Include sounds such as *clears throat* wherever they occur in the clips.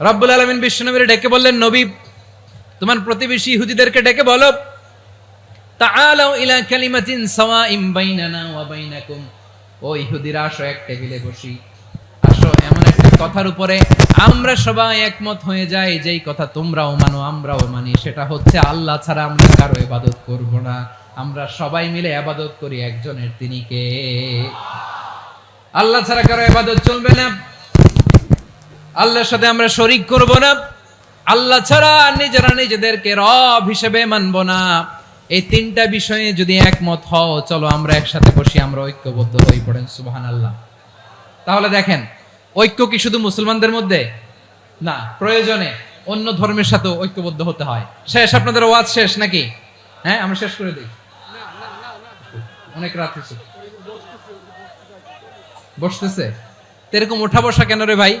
রব্বুল আলমিন বিশ্বনবীর ডেকে বললেন, নবী, তোমার প্রতিবেশী ইহুদিদেরকে ডেকে বলো, তাআলাউ ইলা কালিমাতিন সাওয়াইম বাইনানা ওয়া বাইনাকুম। ও ইহুদিরা, আসো এক টেবিলে বসি। আসো, এমন একটা কথার উপরে আমরা সবাই একমত হয়ে যাই, যেই কথা তোমরাও মানো, আমরাও মানি। সেটা হচ্ছে, আল্লাহ ছাড়া আমরা কারও ইবাদত করব না। আমরা সবাই মিলে ইবাদত করি, একজনের তিনি কে? আল্লাহ ছাড়া কারও ইবাদত চলবে না। আল্লাহর সাথে আমরা শরিক করব না। আল্লাহ ছাড়া নিজেরা নিজেদেরকে রব হিসেবে মানব না। এই তিনটা বিষয়ে যদি একমত হও, চলো আমরা একসাথে বসি, আমরা ঐক্যবদ্ধ হয়ে পড়েন সুবহান আল্লাহ তাহলে দেখেন, ঐক্য কি শুধু মুসলমানদের মধ্যে? না, প্রয়োজনে অন্য ধর্মের সাথে ঐক্যবদ্ধ হতে হয়। শেষ, আপনাদের ওয়াজ শেষ নাকি? হ্যাঁ আমরা শেষ করে দিই। অনেক রাত হয়েছে। বসতেছে। এরকম ওঠা বসা কেন রে ভাই?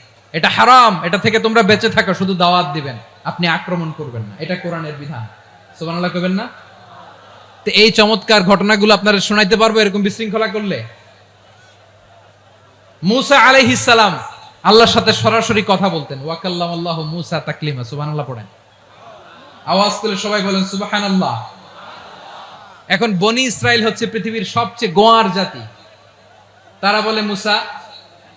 এটা হারাম, এটা থেকে তোমরা বেঁচে থাকো, শুধু দাওয়াত দিবেন। আপনি আক্রমণ করবেন না। এটা কোরআনের বিধান। সুবহানাল্লাহ কবেন না? তো এই চমৎকার ঘটনাগুলো আপনারা শোনাইতে পারব এরকম বিশৃঙ্খলা করলে? মুসা আলাইহিস সালাম আল্লাহর সাথে সরাসরি কথা বলতেন। ওয়াকাল্লাম আল্লাহ মুসা তাকলিমা পড়েন। আওয়াজ তুলে সবাই বলেন, সুবহানাল্লাহ। এখন বনি ইসরায়েল হচ্ছে পৃথিবীর সবচেয়ে গোয়ার জাতি। তারা বলে, মুসা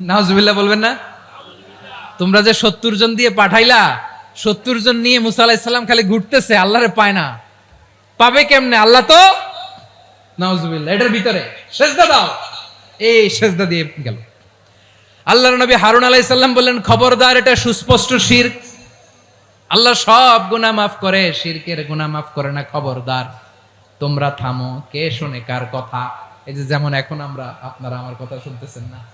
নাহজুবিল্লাহ বলবেন না? তোমরা যে সত্তর জন দিয়ে পাঠাইলা, সত্তর জন নিয়ে মুসা আলাহিসাল্লাম খালি ঘুরতেছে, আল্লাহরে পায় না। পাবে কেমনে? আল্লাহ তো? এটার ভিতরে। সেজদা দাও। এই সেজদা দিয়ে গেল। নবী হারুন বললেন, খবরদার, এটা সুস্পষ্ট শির। আল্লাহ সব গুনাহ মাফ করে, শিরকের গুনাহ মাফ করে না, খবরদার। তোমরা থামো, কে শোনে কার কথা? এই যে যেমন এখন আমরা, আপনারা আমার কথা শুনতেছেন না।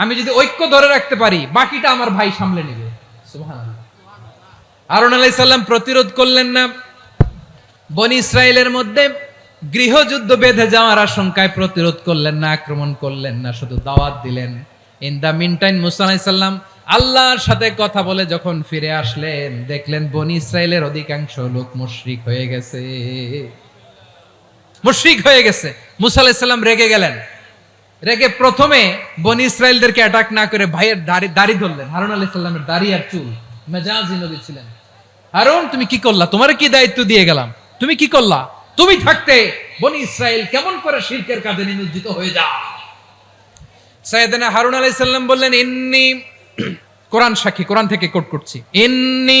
আমি যদি ঐক্য ধরে রাখতে পারি, বাকিটা আমার ভাই সামলে নেবে। আরন আলাই সাল্লাম প্রতিরোধ করলেন না। বনি ইসরায়েলের মধ্যে গৃহযুদ্ধ বেঁধে যাওয়ার আশঙ্কায় প্রতিরোধ করলেন না, আক্রমণ করলেন না, শুধু দাওয়াত দিলেন। ইন দা মিনটাইম মুসা সাল্লাম আল্লাহর সাথে কথা বলে যখন ফিরে আসলেন, দেখলেন বনি ইসরায়েলের অধিকাংশ লোক মুশরিক হয়ে গেছে। মুশরিক হয়ে গেছে। মুসা আলাইহিস সাল্লাম রেগে গেলেন। রেগে প্রথমে বনি ইসরায়েলদেরকে অ্যাটাক না করে ভাইয়ের দাড়ি দাড়ি ধরলেন। হারুন আলাইহিস সাল্লামের দাড়ি আর চুল। মেজাজি নবী ছিলেন। হারুন, তুমি কি করলা? তোমার কি দায়িত্ব দিয়ে গেলাম? তুমি কি করলা? তুমি থাকতে বনি ইসরায়েল কেমন করে শিরকের কাজে নিমজ্জিত হয়ে যা সাইয়েদনা হারুন আলাইহিস সালাম বললেন, ইন্নি *clears throat* কোরআন সাক্ষী, কোরআন থেকে কোট করছি। ইন্নি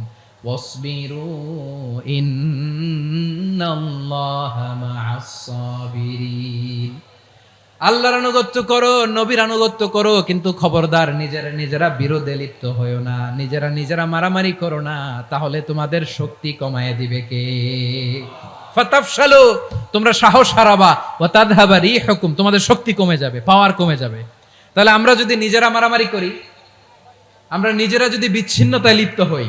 وَاصْبِرُوا إِنَّ اللَّهَ مَعَ الصَّابِرِينَ আল্লাহর আনুগত্য করো নবীর আনুগত্য করো কিন্তু খবরদার নিজেরা নিজেরা বিরোধে লিপ্ত হয়েও না নিজেরা নিজেরা মারামারি করো না তাহলে তোমাদের শক্তি কমায় দিবে কে ফাতাফশালু তোমরা সাহস হারাবা ও তাদহাবা রিহুকুম তোমাদের শক্তি কমে যাবে পাওয়ার কমে যাবে তাহলে আমরা যদি নিজেরা মারামারি করি আমরা নিজেরা যদি বিচ্ছিন্নতায় লিপ্ত হই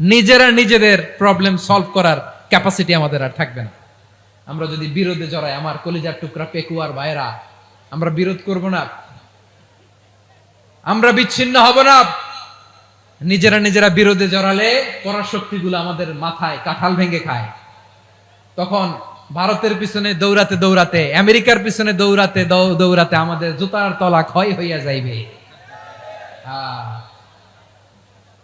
নিজেরা নিজেদের প্রবলেম সলভ করার ক্যাপাসিটি আমাদের আর থাকবে না। আমরা যদি বিরোধে জড়াই, আমার কলিজার টুকরা পেকুয়ার ভাইরা আমরা বিরোধ করব না। আমরা বিচ্ছিন্ন হব না। নিজেরা নিজেরা বিরোধে জড়ালে পরাশক্তিগুলো আমাদের মাথায় কাঁঠাল ভেঙে খায়। তখন ভারতের পিছনে দৌড়াতে দৌড়াতে, আমেরিকার পিছনে দৌড়াতে দৌড়াতে আমাদের জুতার তলা ক্ষয় হইয়া যাইবে। আহ।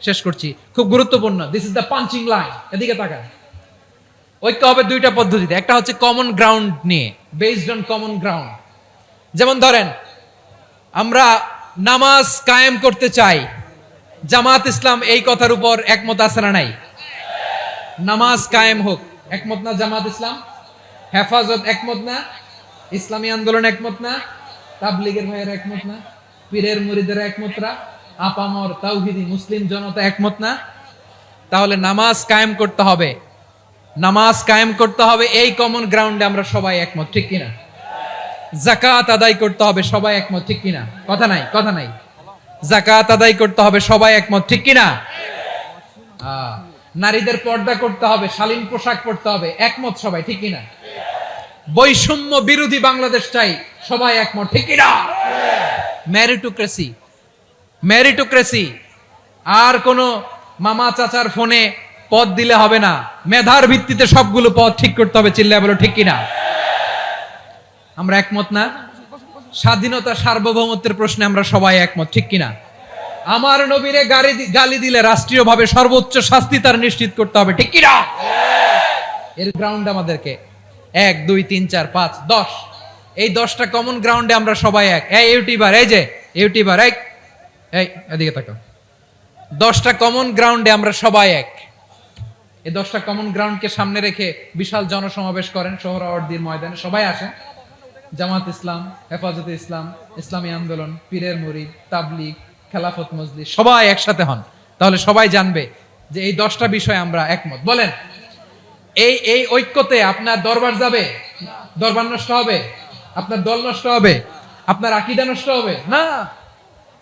শেষ করছি। খুব গুরুত্বপূর্ণ। This is the punching line এদিকে তাকান। ঐক্য হবে দুইটা পদ্ধতিতে। একটা হচ্ছে কমন গ্রাউন্ড নিয়ে বেসড অন কমন গ্রাউন্ড যেমন ধরেন, আমরা নামাজ কায়েম করতে চাই। জামাত ইসলাম এই কথার উপর একমত আছে না নাই? নামাজ কায়েম হোক। একমত না জামাত ইসলাম? হেফাজত একমত না? ইসলামী আন্দোলন একমত না? তাবলিগের ভাইয়ের একমত না? পীরের মুরিদের একমত না? আপামর তাওহিদি মুসলিম জনতা একমত না? তাহলে নামাজ কায়েম করতে হবে। নামাজ কায়েম করতে হবে, এই কমন গ্রাউন্ডে আমরা সবাই একমত, ঠিক কিনা? জাকাত আদায় করতে হবে, সবাই একমত, ঠিক কিনা? কথা নাই কথা নাই। জাকাত আদায় করতে হবে, সবাই একমত, ঠিক কিনা? নারীদের পর্দা করতে হবে, শালীন পোশাক পরতে হবে, একমত সবাই, ঠিক কিনা? বৈষম্য বিরোধী বাংলাদেশ চাই সবাই একমত, ঠিক কিনা? ম্যারিটোক্রেসি ম্যারিটোক্রেসি আর কোন মামা চাচার ফোনে পদ দিলে হবে না। মেধার ভিত্তিতে সবগুলো পদ ঠিক করতে হবে, চিল্লায় বলো ঠিক কিনা? আমরা একমত না? স্বাধীনতা সার্বভৌমত্বের প্রশ্নে আমরা সবাই একমত, ঠিক কিনা? আমার নবীরে গালি দি- গালি দিলে রাষ্ট্রীয়ভাবে সর্বোচ্চ শাস্তি তার নিশ্চিত করতে হবে, ঠিক কিনা? এর গ্রাউন্ড আমাদেরকে। এক, দুই, তিন, চার, পাঁচ, দশ। এই দশটা কমন গ্রাউন্ডে আমরা সবাই এক। এই ইউটিউবার, এই যে, ইউটিউবার, এই এই, এদিকে তাকাও দশটা কমন গ্রাউন্ডে আমরা সবাই এক। এই দশটা কমন গ্রাউন্ডকে সামনে রেখে বিশাল জনসমাবেশ করেন ময়দানে। সবাই আসেন। জামাত ইসলাম, হেফাজতে ইসলাম, ইসলামী আন্দোলন, পীরের তাবলিগ, খেলাফত মজলিস, সবাই একসাথে হন। তাহলে সবাই জানবে যে এই দশটা বিষয়ে আমরা একমত। বলেন, এই এই ঐক্যতে আপনার দরবার যাবে? দরবার নষ্ট হবে? আপনার দল নষ্ট হবে? আপনার আকিদা নষ্ট হবে? না।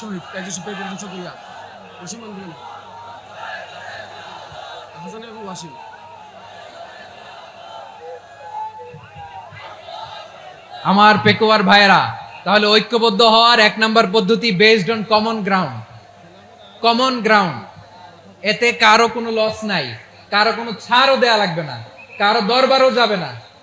শহীদ আন্দোলন হাসান এবং ওয়াসিম। আমার পেকোয়ার ভাইয়েরা, তাহলে ঐক্যবদ্ধ হওয়ার এক নম্বর পদ্ধতি based on common ground common ground এতে কারও কোনো লস নাই, কারও কোনো ছাড়ও দেয়া লাগবে না, কারও দরবারও যাবে না।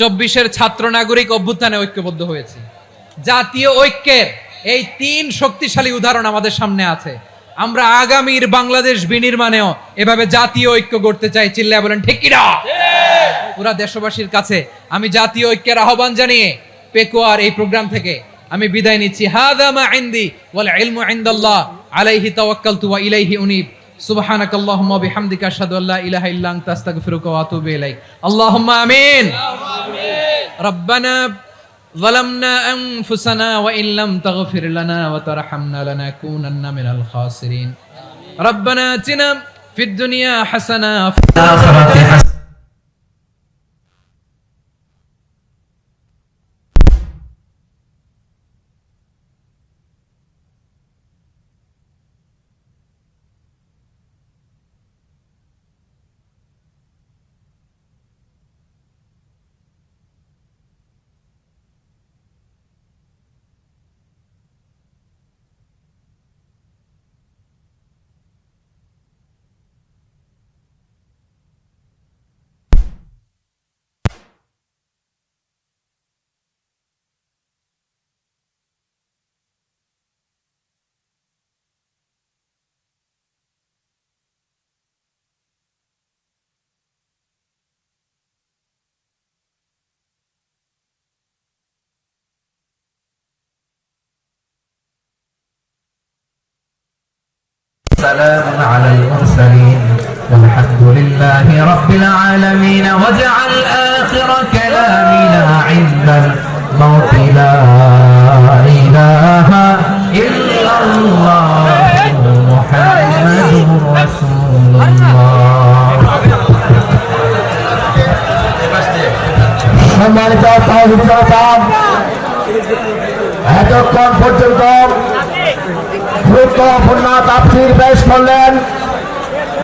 চব্বিশের ছাত্র নাগরিক অভ্যুত্থানে ঐক্যবদ্ধ হয়েছি। জাতীয় ঐক্যের এই তিন শক্তিশালী উদাহরণ আমাদের সামনে আছে। আমরা আগামীর বাংলাদেশ বিনির্মাণেও এভাবে জাতীয় ঐক্য গড়তে চাই চিল্লা বলেন, ঠিক পুরা দেশবাসীর কাছে আমি জাতীয় ঐক্যের আহ্বান জানিয়ে পেকুয়ার এই প্রোগ্রাম থেকে আমি বিদায় নিচ্ছি। হাদা মা ইনদি ওয়াল ইলমু ইনদাল্লাহ, আলাইহি তাওয়াক্কালতু ওয়া ইলাইহি উনীব। سبحانك اللهم وبحمدك اشهد ان لا اله الا انت استغفرك واتوب اليك اللهم امين ربنا ظلمنا انفسنا وان لم تغفر لنا وترحمنا لنكونن من الخاسرين ربنا آتنا في الدنيا حسنة الآخرة حسنة سلام على المرسلين والحمد لله رب العالمين واجعل آخر كلامنا عند الموت لا إله إلا الله محمد رسول الله সম্মানিত তহবিল জনতা এতক্ষণ পর্যন্ত গুরুত্বপূর্ণ আপনি পেশ করলেন।